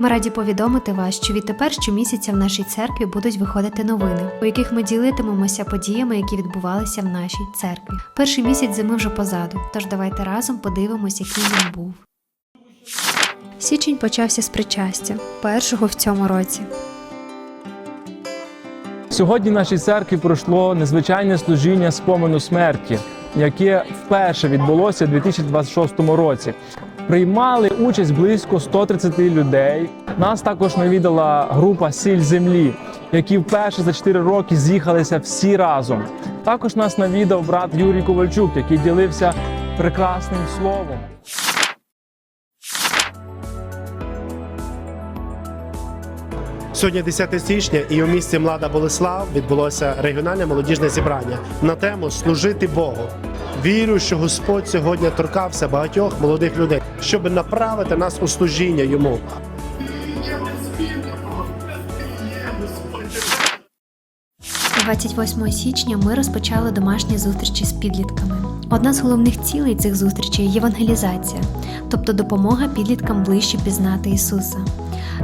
Ми раді повідомити вас, що відтепер щомісяця в нашій церкві будуть виходити новини, у яких ми ділитимемося подіями, які відбувалися в нашій церкві. Перший місяць зими вже позаду, тож давайте разом подивимось, який він був. Січень почався з причастя, першого в цьому році. Сьогодні в нашій церкві пройшло незвичайне служіння спомену смерті, яке вперше відбулося у 2026 році. Приймали участь близько 130 людей. Нас також навідала група Сіль землі, які вперше за 4 роки з'їхалися всі разом. Також нас навідав брат Юрій Ковальчук, який ділився прекрасним словом. Сьогодні 10 січня, і у місті Млада Болеслав відбулося регіональне молодіжне зібрання на тему Служити Богу. Вірю, що Господь сьогодні торкався багатьох молодих людей, щоб направити нас у служіння йому. – 28 січня ми розпочали домашні зустрічі з підлітками. Одна з головних цілей цих зустрічей євангелізація, тобто допомога підліткам ближче пізнати Ісуса.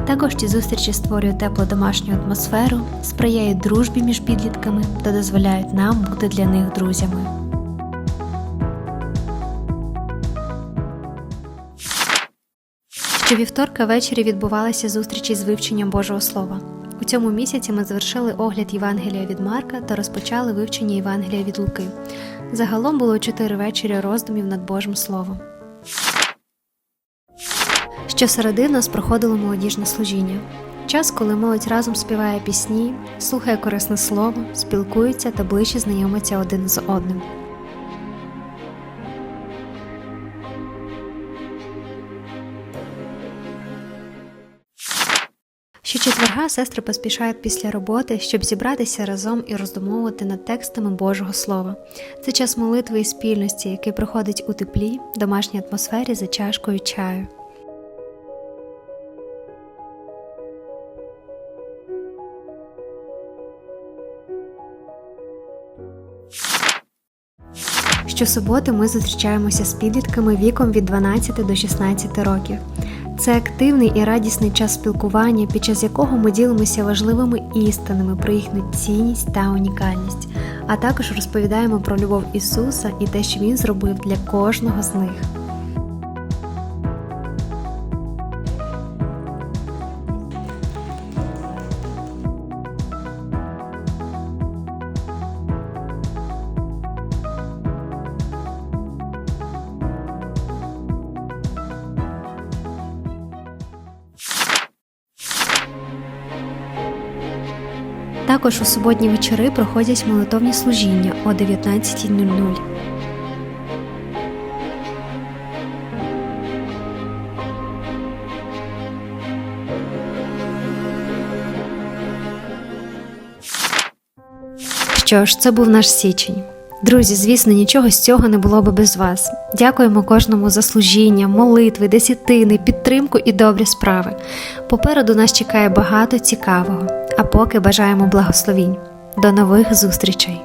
Також ці зустрічі створюють теплу домашню атмосферу, сприяють дружбі між підлітками та дозволяють нам бути для них друзями. Щовівторка ввечері відбувалися зустрічі з вивченням Божого Слова. У цьому місяці ми завершили огляд Євангелія від Марка та розпочали вивчення Євангелія від Луки. Загалом було чотири вечері роздумів над Божим Словом. Щосереди нас проходило молодіжне служіння. Час, коли молодь разом співає пісні, слухає корисне слово, спілкується та ближче знайомиться один з одним. Щочетверга сестри поспішають після роботи, щоб зібратися разом і роздумовувати над текстами Божого Слова. Це час молитви і спільності, який проходить у теплі, домашній атмосфері за чашкою чаю. Щосуботи ми зустрічаємося з підлітками віком від 12 до 16 років. Це активний і радісний час спілкування, під час якого ми ділимося важливими істинами про їхню цінність та унікальність, а також розповідаємо про любов Ісуса і те, що Він зробив для кожного з них. Також у суботні вечори проходять молитовні служіння о 19.00. Що ж, це був наш січень. Друзі, звісно, нічого з цього не було би без вас. Дякуємо кожному за служіння, молитви, десятини, підтримку і добрі справи. Попереду нас чекає багато цікавого, а поки бажаємо благословінь. До нових зустрічей!